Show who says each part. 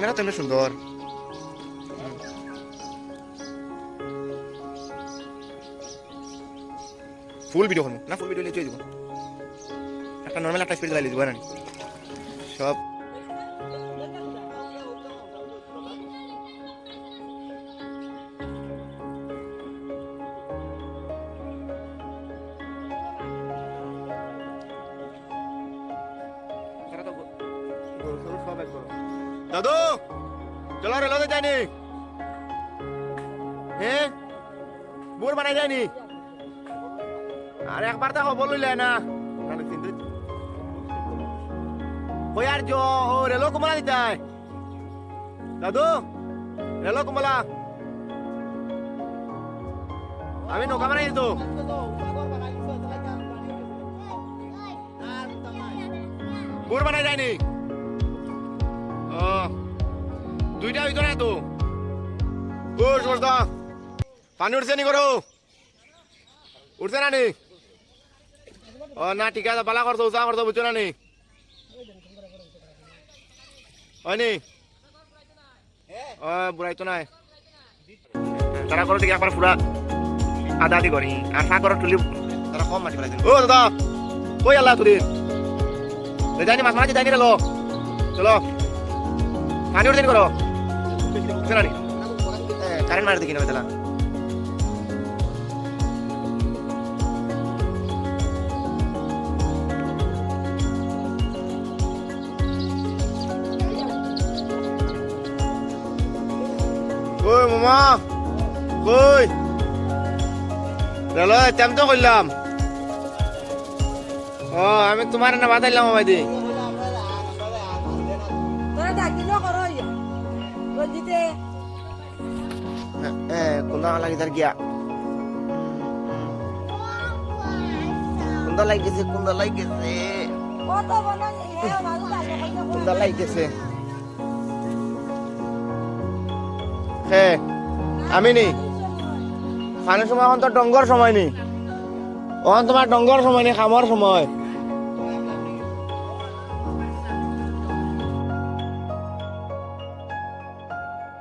Speaker 1: Camera তো সুন্দর। Full video করব। না ফুল ভিডিও লিখে দিব একটা নর্মাল একটা স্পিড লাগিয়ে দিব না সব দাদু চলো রেলতে যায়নি। হ্যাঁ বোর বানাই যায়নি আর একবার তো খবর লইলে না। ওই আর জো, ও রেলো কমলা দিতাই। দাদু রেলো কমলা। আমি নৌকা বানাই দিত বোর বানাই যায়নি দুইটা ভিতরে তো ও সরদা পানি উঠছে নি করো উঠছে না নি? ও না, ঠিক আছে পালা করতো উচা করতো বুঝছ না নি? হয়নি ও বুড়াই তো নাই। তারা করো থেকে একবার পুরা আদা আদি করি আর সা করো তুলি তারা কম মাটি ফেলাই ও দাদা কই আল্লাহ তুই জানি মাছ মাছ জানি রে লো। চলো। পানি উঠছে করো মারি দেখি না বেতলা কই মামা কই চলো তেম তো করলাম ও আমি তোমার না বাতাইলাম আমাদি কুন্দা লাগি তার গিয়া। কুন্দা লাগিছে কুন্দা লাগিছে।
Speaker 2: কত বনাই এ মানুষ ডাকিল
Speaker 1: কুন্দা হে আমি নি? খানের সময় এখন তো ডঙ্গর সময় নি? এখন তোমার ডঙ্গর সময় নি খামর সময়।